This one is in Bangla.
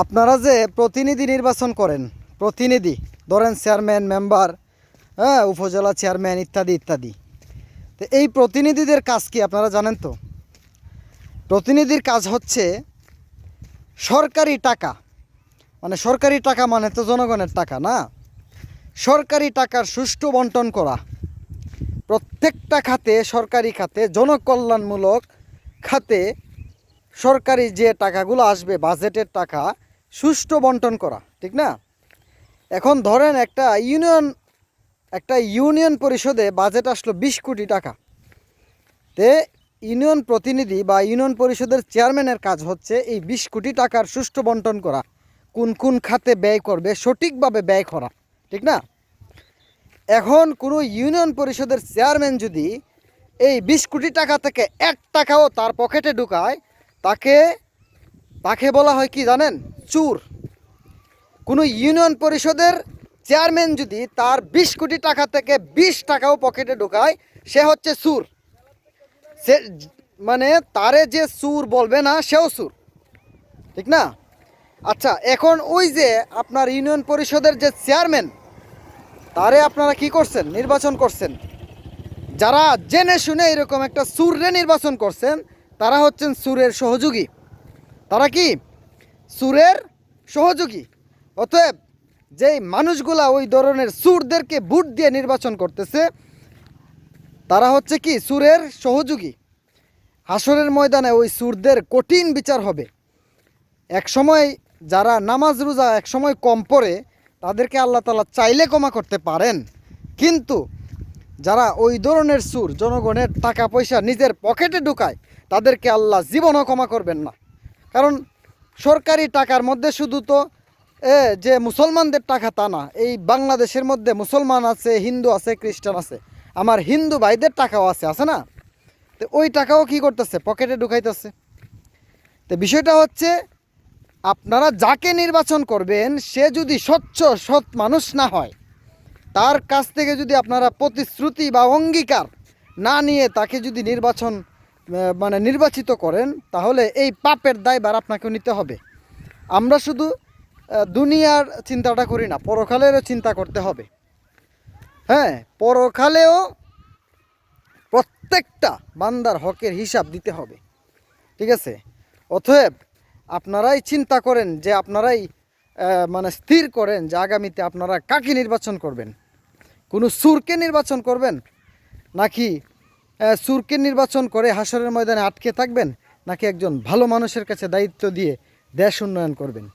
আপনারা যে প্রতিনিধি নির্বাচন করেন, প্রতিনিধি, ধরেন চেয়ারম্যান মেম্বার হ্যাঁ উপজেলা চেয়ারম্যান ইত্যাদি ইত্যাদি। তো এই প্রতিনিধিদের কাজ কি আপনারা জানেন তো? প্রতিনিধির কাজ হচ্ছে সরকারি টাকা। মানে সরকারি টাকা মানে তো জনগণের টাকা না? সরকারি টাকার সুষ্ঠু বন্টন করা। প্রত্যেকটা খাতে সরকারি খাতে জনকল্যাণমূলক খাতে সরকারি যে টাকাগুলো আসবে বাজেটের টাকা সুষ্ঠু বন্টন করা, ঠিক না? এখন ধরেন একটা ইউনিয়ন একটা ইউনিয়ন পরিষদে বাজেট আসলো বিশ কোটি টাকা। তে ইউনিয়ন প্রতিনিধি বা ইউনিয়ন পরিষদের চেয়ারম্যানের কাজ হচ্ছে এই বিশ কোটি টাকার সুষ্ঠু বন্টন করা। কোন কোন খাতে ব্যয় করবে, সঠিকভাবে ব্যয় করা, ঠিক না? এখন কোনো ইউনিয়ন পরিষদের চেয়ারম্যান যদি এই বিশ কোটি টাকা থেকে এক টাকাও তার পকেটে ঢুকায়, তাকে তাকে বলা হয় কি জানেন? চুর। কোনো ইউনিয়ন পরিষদের চেয়ারম্যান যদি তার বিশ কোটি টাকা থেকে বিশ টাকাও পকেটে ঢোকায়, সে হচ্ছে সুর সে মানে তারে যে সুর বলবে না, সেও সুর ঠিক না? আচ্ছা এখন ওই যে আপনার ইউনিয়ন পরিষদের যে চেয়ারম্যান, তারে আপনারা কি করছেন? নির্বাচন করছেন। যারা জেনে শুনে এরকম একটা সুরে নির্বাচন করছেন, তারা হচ্ছেন সুরের সহযোগী। তারা কি সুরের সহযোগী? অতএব যেই মানুষগুলা ওই ধরনের সুরদেরকে ভোট দিয়ে নির্বাচন করতেছে, তারা হচ্ছে কি সুরের সহযোগী। হাসরের ময়দানে ওই সুরদের কঠিন বিচার হবে। এক সময় যারা নামাজ রোজা এক সময় কম পড়ে, তাদেরকে আল্লাহ তালা চাইলে ক্ষমা করতে পারেন। কিন্তু যারা ওই ধরনের সুর জনগণের টাকা পয়সা নিজের পকেটে ঢুকায়, তাদেরকে আল্লাহ জীবনও ক্ষমা করবেন না। কারণ সরকারি টাকার মধ্যে শুধু তো, এ, যে মুসলমানদের টাকা তা না, এই বাংলাদেশের মধ্যে মুসলমান আছে, হিন্দু আছে, খ্রিস্টান আছে, আমার হিন্দু ভাইদের টাকাও আছে আছে না? তো ওই টাকাও কি করতেছে? পকেটে ঢুকাইতেছে। তো বিষয়টা হচ্ছে, আপনারা যাকে নির্বাচন করবেন, সে যদি স্বচ্ছ, সৎ মানুষ না হয়, তার কাছ থেকে যদি আপনারা প্রতিশ্রুতি বা অঙ্গীকার না নিয়ে তাকে যদি নির্বাচন মানে নির্বাচিত করেন, তাহলে এই পাপের দায়ভার আপনাকে নিতে হবে। আমরা শুধু দুনিয়ার চিন্তাটা করি না, পরকালেরও চিন্তা করতে হবে। হ্যাঁ পরকালেও প্রত্যেকটা বান্দার হকের হিসাব দিতে হবে। ঠিক আছে? অতএব আপনারাই চিন্তা করেন যে আপনারাই মানে স্থির করেন যে আগামীতে আপনারা কাকে নির্বাচন করবেন। কোনো সুরকে নির্বাচন করবেন? নাকি সুরকে নির্বাচন করে হাসরের ময়দানে আটকে থাকবেন নাকি একজন ভালো মানুষের কাছে দায়িত্ব দিয়ে দেশ উন্নয়ন করবেন?